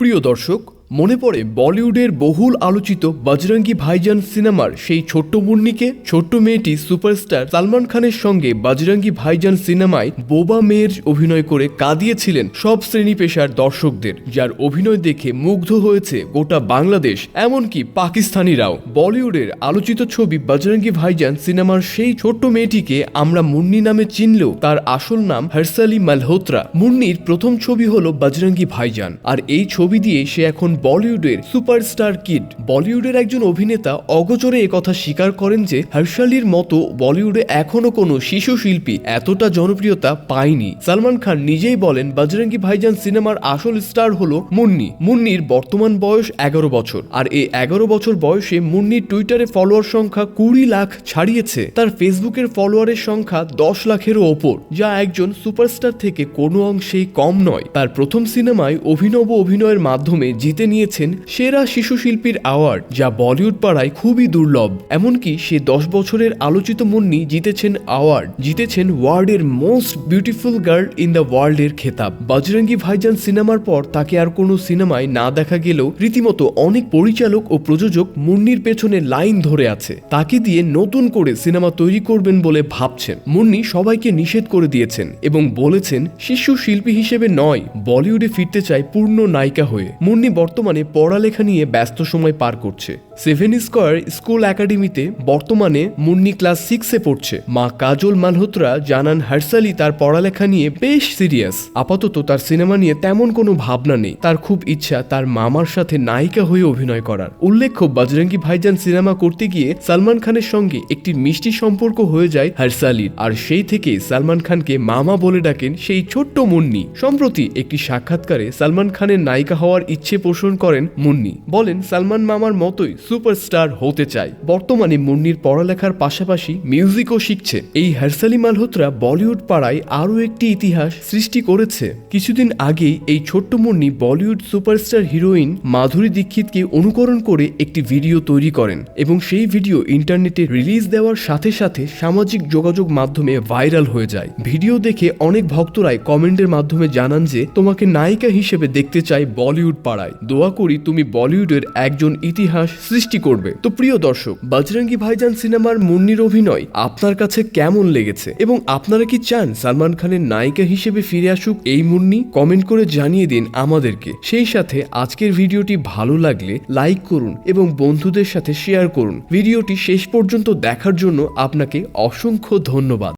প্রিয় দর্শক মনে পড়ে বলিউডের বহুল আলোচিত বজরঙ্গি ভাইজান সিনেমার সেই ছোট্ট মুন্নিকে, ছোট্ট মেয়েটি সুপারস্টার সালমান খানের সঙ্গে বজরঙ্গি ভাইজান সিনেমায় বোবা মেয়ের অভিনয় করে কাঁদিয়েছিলেন সব শ্রেণি পেশার দর্শকদের, যার অভিনয় দেখে মুগ্ধ হয়েছে গোটা বাংলাদেশ, এমনকি পাকিস্তানিরাও। বলিউডের আলোচিত ছবি বজরঙ্গি ভাইজান সিনেমার সেই ছোট্ট মেয়েটিকে আমরা মুন্নি নামে চিনলেও তার আসল নাম হর্ষালি মালহোত্রা। মুন্নির প্রথম ছবি হলো বজরঙ্গি ভাইজান, আর এই ছবি দিয়ে সে এখন বলিউডের সুপারস্টার কিড। বলিউডের একজন অভিনেতা অগোচরে একথা স্বীকার করেন যে হর্ষালির মতো বলিউডে এখনও কোনো শিশু শিল্পী এতটা জনপ্রিয়তা পায়নি। সালমান খান নিজেই বলেন, বজরঙ্গি ভাইজান সিনেমার আসল স্টার হলো মুন্নি। মুন্নির বর্তমান বয়স এগারো বছর। আর এই এগারো বছর বয়সে মুন্নির টুইটারে ফলোয়ার সংখ্যা কুড়ি লাখ ছাড়িয়েছে। তার ফেসবুকের ফলোয়ারের সংখ্যা দশ লাখেরও ওপর, যা একজন সুপারস্টার থেকে কোনো অংশেই কম নয়। তার প্রথম সিনেমায় অভিনব অভিনয়ের মাধ্যমে জিতে নিয়েছেন সেরা শিশু শিল্পীর অ্যাওয়ার্ড যা বলিউড পাড়ায় খুবই দুর্লভ। এমনকি সে দশ বছরের আলোচিত মুন্নি জিতেছেন অ্যাওয়ার্ড, জিতেছেন ওয়ার্ল্ডের most beautiful girl in the ওয়ার্ল্ডের খেতাব। বজরঙ্গি ভাইজান সিনেমার পর তাকে আর কোনো সিনেমায় না দেখা গেলেও রীতিমতো অনেক পরিচালক ও প্রযোজক মুন্নির পেছনে লাইন ধরে আছে। তাকে দিয়ে নতুন করে সিনেমা তৈরি করবেন বলে ভাবছেন। মুন্নি সবাইকে নিষেধ করে দিয়েছেন এবং বলেছেন, শিশু শিল্পী হিসেবে নয়, বলিউডে ফিরতে চায় পূর্ণ নায়িকা হয়ে। মুন্নি বর্তমানে পড়ালেখা নিয়ে ব্যস্ত সময় পার করছে। সেভেন স্কোয়ার স্কুল একাডেমিতে বর্তমানে মুন্নি ক্লাস সিক্সে পড়ছে। মা কাজল মালহোত্রা, জানান হার্সালি তার পড়ালেখা নিয়ে বেশ সিরিয়াস। আপাতত তার সিনেমা নিয়ে তেমন কোনো ভাবনা নেই। তার খুব ইচ্ছা তার মামার সাথে নায়িকা হয়ে অভিনয় করার। উল্লেখ্য, বজরঙ্গি ভাইজান সিনেমা করতে গিয়ে সালমান খানের সঙ্গে একটি মিষ্টি সম্পর্ক হয়ে যায় হার্সালির। আর সেই থেকে সালমান খানকে মামা বলে ডাকেন সেই ছোট্ট মুন্নি। সম্প্রতি একটি সাক্ষাৎকারে সালমান খানের নায়িকা হওয়ার ইচ্ছে পোষণ করেন মুন্নি। বলেন, সালমান মামার মতোই সুপারস্টার হতে চায় বর্তমানে মুন্নির পড়ালেখার পাশাপাশি মিউজিকও শিখছে। এই হার্সালি মালহোত্রা বলিউড পাড়ায় আরও একটি ইতিহাস সৃষ্টি করেছে। কিছুদিন আগেই এই ছোট্ট Munni Bollywood superstar heroine Madhuri দীক্ষিতকে অনুকরণ করে একটি ভিডিও তৈরি করেন এবং সেই ভিডিও ইন্টারনেটে রিলিজ দেওয়ার সাথে সাথে সামাজিক যোগাযোগ মাধ্যমে ভাইরাল হয়ে যায়। ভিডিও দেখে অনেক ভক্তরাই কমেন্টের মাধ্যমে জানান যে, তোমাকে নায়িকা হিসেবে দেখতে চাই বলিউড পাড়ায়। দোয়া করি তুমি বলিউডের একজন ইতিহাস সৃষ্টি করবে। তো প্রিয় দর্শক, বজরঙ্গি ভাইজান সিনেমার মুন্নির অভিনয় আপনার কাছে কেমন লেগেছে? এবং আপনারা কি চান সালমান খানের নায়িকা হিসেবে ফিরে আসুক এই মুন্নি? কমেন্ট করে জানিয়ে দিন আমাদেরকে। সেই সাথে আজকের ভিডিওটি ভালো লাগলে লাইক করুন এবং বন্ধুদের সাথে শেয়ার করুন। ভিডিওটি শেষ পর্যন্ত দেখার জন্য আপনাকে অসংখ্য ধন্যবাদ।